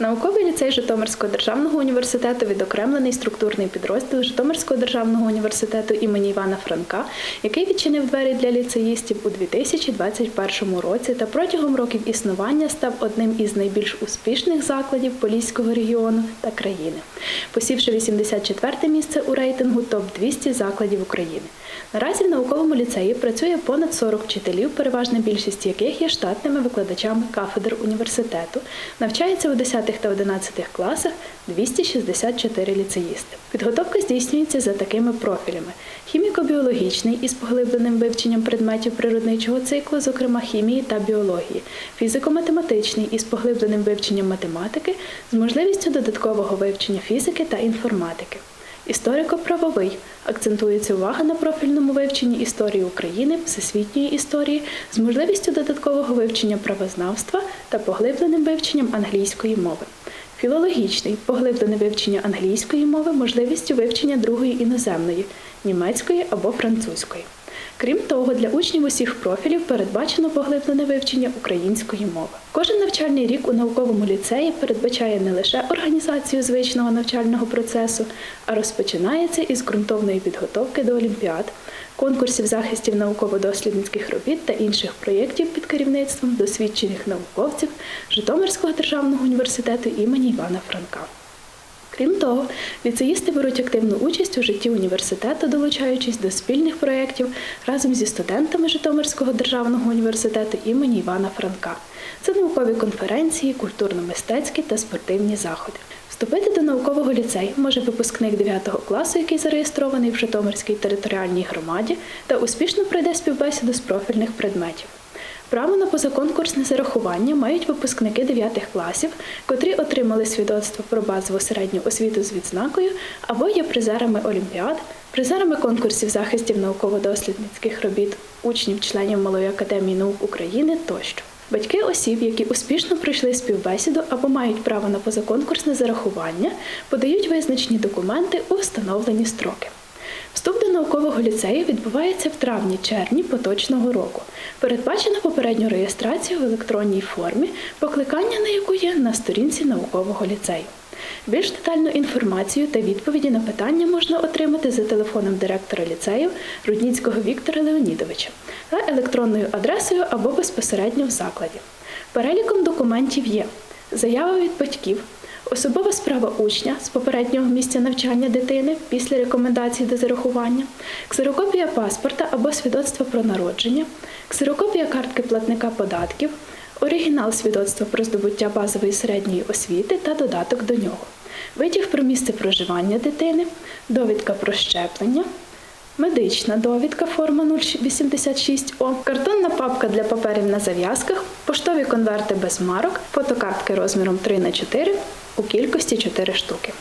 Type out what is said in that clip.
Науковий ліцей Житомирського державного університету відокремлений структурний підрозділ Житомирського державного університету імені Івана Франка, який відчинив двері для ліцеїстів у 2021 році та протягом років існування став одним із найбільш успішних закладів Поліського регіону та країни, посівши 84 місце у рейтингу топ 200 закладів України. Наразі в науковому ліцеї працює понад 40 вчителів, переважна більшість яких є штатними викладачами кафедр університету. Навчається у 10 та 11 класах 264 ліцеїсти. Підготовка здійснюється за такими профілями: хіміко-біологічний із поглибленим вивченням предметів природничого циклу, зокрема хімії та біології, фізико-математичний із поглибленим вивченням математики з можливістю додаткового вивчення фізики та інформатики. Історико-правовий акцентується увага на профільному вивченні історії України, всесвітньої історії з можливістю додаткового вивчення правознавства та поглибленим вивченням англійської мови. Філологічний поглиблене вивчення англійської мови, можливістю вивчення другої іноземної німецької або французької. Крім того, для учнів усіх профілів передбачено поглиблене вивчення української мови. Кожен навчальний рік у науковому ліцеї передбачає не лише організацію звичного навчального процесу, а розпочинається із ґрунтовної підготовки до олімпіад, конкурсів захистів науково-дослідницьких робіт та інших проєктів під керівництвом досвідчених науковців Житомирського державного університету імені Івана Франка. Крім того, ліцеїсти беруть активну участь у житті університету, долучаючись до спільних проєктів разом зі студентами Житомирського державного університету імені Івана Франка. Це наукові конференції, культурно-мистецькі та спортивні заходи. Вступити до наукового ліцею може випускник 9 класу, який зареєстрований в Житомирській територіальній громаді та успішно пройде співбесіду з профільних предметів. Право на позаконкурсне зарахування мають випускники 9 класів, котрі отримали свідоцтво про базову середню освіту з відзнакою або є призерами олімпіад, призерами конкурсів захистів науково-дослідницьких робіт учнів членів Малої академії наук України тощо. Батьки осіб, які успішно пройшли співбесіду або мають право на позаконкурсне зарахування, подають визначені документи у встановлені строки. Вступ до наукового ліцею відбувається в травні-червні поточного року. Передбачена попередню реєстрацію в електронній формі, покликання на яку є на сторінці наукового ліцею. Більш детальну інформацію та відповіді на питання можна отримати за телефоном директора ліцею Рудніцького Віктора Леонідовича та електронною адресою або безпосередньо в закладі. Переліком документів є заява від батьків, Особова справа учня з попереднього місця навчання дитини після рекомендацій до зарахування, ксерокопія паспорта або свідоцтва про народження, ксерокопія картки платника податків, оригінал свідоцтва про здобуття базової середньої освіти та додаток до нього, витяг про місце проживання дитини, довідка про щеплення. Медична довідка форма 086О, картонна папка для паперів на зав'язках, поштові конверти без марок, фотокартки розміром 3 х 4 у кількості 4 штуки.